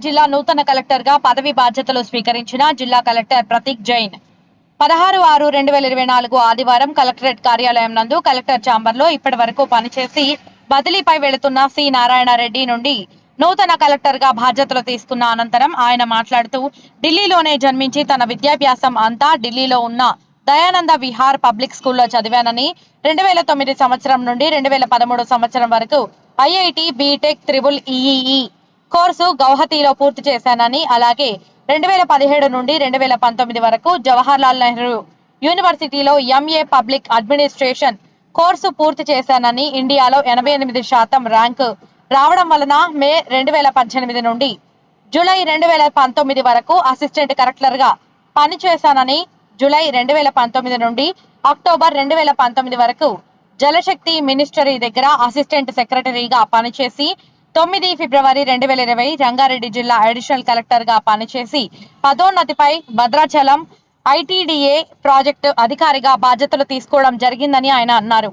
జిల్లా నూతన కలెక్టర్గా పదవి బాధ్యతలు స్వీకరించిన జిల్లా కలెక్టర్ ప్రతీక్ జైన్. పదహారు ఆరు రెండు వేల ఇరవై నాలుగు ఆదివారం కలెక్టరేట్ కార్యాలయం నందు కలెక్టర్ ఛాంబర్లో ఇప్పటి వరకు పనిచేసి బదిలీపై వెళుతున్న సి నారాయణరెడ్డి నుండి నూతన కలెక్టర్గా బాధ్యతలు తీసుకున్న అనంతరం ఆయన మాట్లాడుతూ ఢిల్లీలోనే జన్మించి తన విద్యాభ్యాసం అంతా ఢిల్లీలో ఉన్న దయానంద విహార్ పబ్లిక్ స్కూల్లో చదివానని రెండు వేల తొమ్మిది సంవత్సరం నుండి రెండు వేల పదమూడు సంవత్సరం వరకు IIT B Tech triple E E E course గౌహతిలో పూర్తి చేశానని అలాగే రెండు వేల పదిహేడు నుండి రెండు వేల పంతొమ్మిది వరకు జవహర్లాల్ నెహ్రూ యూనివర్సిటీలో ఎంఏ పబ్లిక్ అడ్మినిస్ట్రేషన్ కోర్సు పూర్తి చేశానని ఇండియాలో ఎనభై ఎనిమిది శాతం ర్యాంకు రావడం వలన మే రెండు వేల పద్దెనిమిది నుండి జూలై రెండు వేల పంతొమ్మిది వరకు అసిస్టెంట్ కలెక్టర్గా పనిచేశానని జూలై రెండు వేల పంతొమ్మిది నుండి అక్టోబర్ రెండు వేల పంతొమ్మిది వరకు జలశక్తి మినిస్టరీ దగ్గర అసిస్టెంట్ సెక్రటరీగా పనిచేసి తొమ్మిది ఫిబ్రవరి రెండు వేల ఇరవై రంగారెడ్డి జిల్లా అడిషనల్ కలెక్టర్గా పనిచేసి పదోన్నతిపై భద్రాచలం ఐటీడీఏ ప్రాజెక్టు అధికారిగా బాధ్యతలు తీసుకోవడం జరిగిందని ఆయన అన్నారు.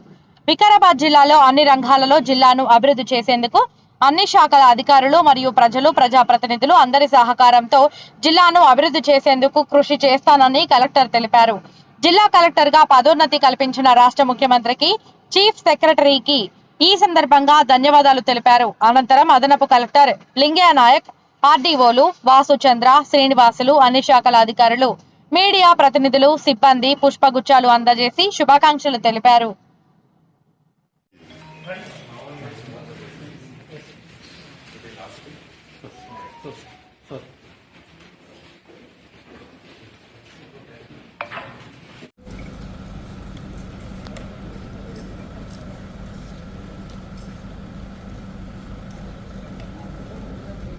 వికారాబాద్ జిల్లాలో అన్ని రంగాలలో జిల్లాను అభివృద్ధి చేసేందుకు అన్ని శాఖల అధికారులు మరియు ప్రజలు ప్రజాప్రతినిధులు అందరి సహకారంతో జిల్లాను అభివృద్ధి చేసేందుకు కృషి చేస్తానని కలెక్టర్ తెలిపారు. జిల్లా కలెక్టర్గా పదోన్నతి కల్పించిన రాష్ట్ర ముఖ్యమంత్రికి చీఫ్ సెక్రటరీకి ఈ సందర్భంగా ధన్యవాదాలు తెలిపారు. అనంతరం అదనపు కలెక్టర్ లింగయ్య నాయక్ ఆర్డీఓలు వాసుచంద్ర శ్రీనివాసులు అన్ని శాఖల అధికారులు మీడియా ప్రతినిధులు సిబ్బంది పుష్పగుచ్చాలు అందజేసి శుభాకాంక్షలు తెలిపారు.